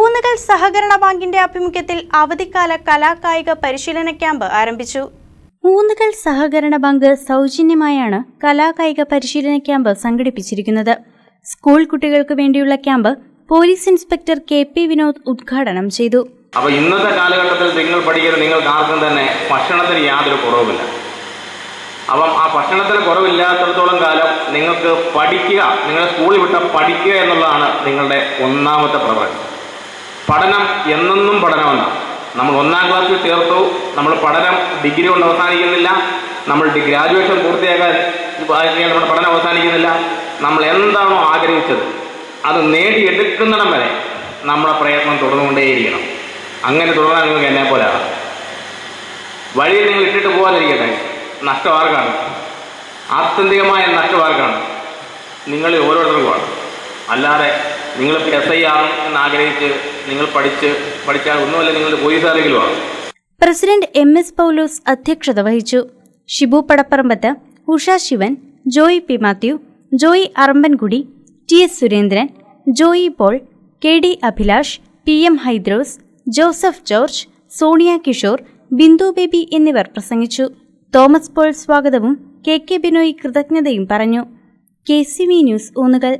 ഊന്നുകൽ സഹകരണ ബാങ്കിന്റെ ആഭിമുഖ്യത്തിൽ അവധിക്കാല കലാകായിക പരിശീലന ക്യാമ്പ് ആരംഭിച്ചു. ഊന്നുകൽ സഹകരണ ബാങ്ക് സൗജന്യമായാണ് കലാകായിക പരിശീലന ക്യാമ്പ് സംഘടിപ്പിച്ചിരിക്കുന്നത്. സ്കൂൾ കുട്ടികൾക്ക് വേണ്ടിയുള്ള camp police inspector K P Vinod ഉദ്ഘാടനം ചെയ്തു. അപ്പൊ ഇന്നത്തെ കാലഘട്ടത്തിൽ നിങ്ങൾ പഠിക്കുന്ന നിങ്ങൾക്ക് ആർക്കും തന്നെ ഭക്ഷണത്തിന് യാതൊരു കുറവുമില്ല. അപ്പം ആ ഭക്ഷണത്തിന് കുറവില്ലാത്തടത്തോളം കാലം നിങ്ങൾക്ക് പഠിക്കുക നിങ്ങൾ സ്കൂളിൽ വിട്ട പഠിക്കുക എന്നുള്ളതാണ് നിങ്ങളുടെ ഒന്നാമത്തെ പ്രവർത്തനം പഠനം എന്നെന്നും പഠനമെന്നാണ് നമ്മൾ ഒന്നാം ക്ലാസ്സിൽ ചേർത്തു. നമ്മൾ പഠനം ഡിഗ്രി കൊണ്ട് അവസാനിക്കുന്നില്ല. നമ്മൾ ഗ്രാജുവേഷൻ പൂർത്തിയാക്കാൻ നമ്മുടെ പഠനം അവസാനിക്കുന്നില്ല. നമ്മൾ എന്താണോ ആഗ്രഹിച്ചത് അത് നേടിയെടുക്കുന്നിടം വരെ നമ്മുടെ പ്രയത്നം തുടർന്നുകൊണ്ടേയിരിക്കണം. അങ്ങനെ തുടർന്നാൽ നിങ്ങൾക്ക് എന്നെ പോലെ ആകാം. വഴിയിൽ നിങ്ങൾ ഇട്ടിട്ട് പോകാതിരിക്കട്ടെ. നഷ്ടം ആർക്കാണ്? ആത്യന്തികമായ നഷ്ടം ആർക്കാണ്? നിങ്ങളിൽ ഓരോരുത്തർക്കുമാണ് അല്ലാതെ നിങ്ങൾ എസ് ഐ ആകും എന്ന് ആഗ്രഹിച്ച് നിങ്ങൾ പഠിച്ച് പഠിച്ചാൽ ഒന്നുമല്ല നിങ്ങൾ പോലീസ് ആരെങ്കിലും ആകും പ്രസിഡന്റ് എം എസ് പൗലോസ് അധ്യക്ഷത വഹിച്ചു. Shibu Padapparambath Usha Sivan Joy P Mathew Joy Arambankudi T S Surendran Joy Paul K D Abhilash P M Hydros Joseph George Sonia Kishore Bindu Baby എന്നിവർ പ്രസംഗിച്ചു. തോമസ് പോൾ സ്വാഗതവും K K Binoy കൃതജ്ഞതയും പറഞ്ഞു. K C V news Oonnukal.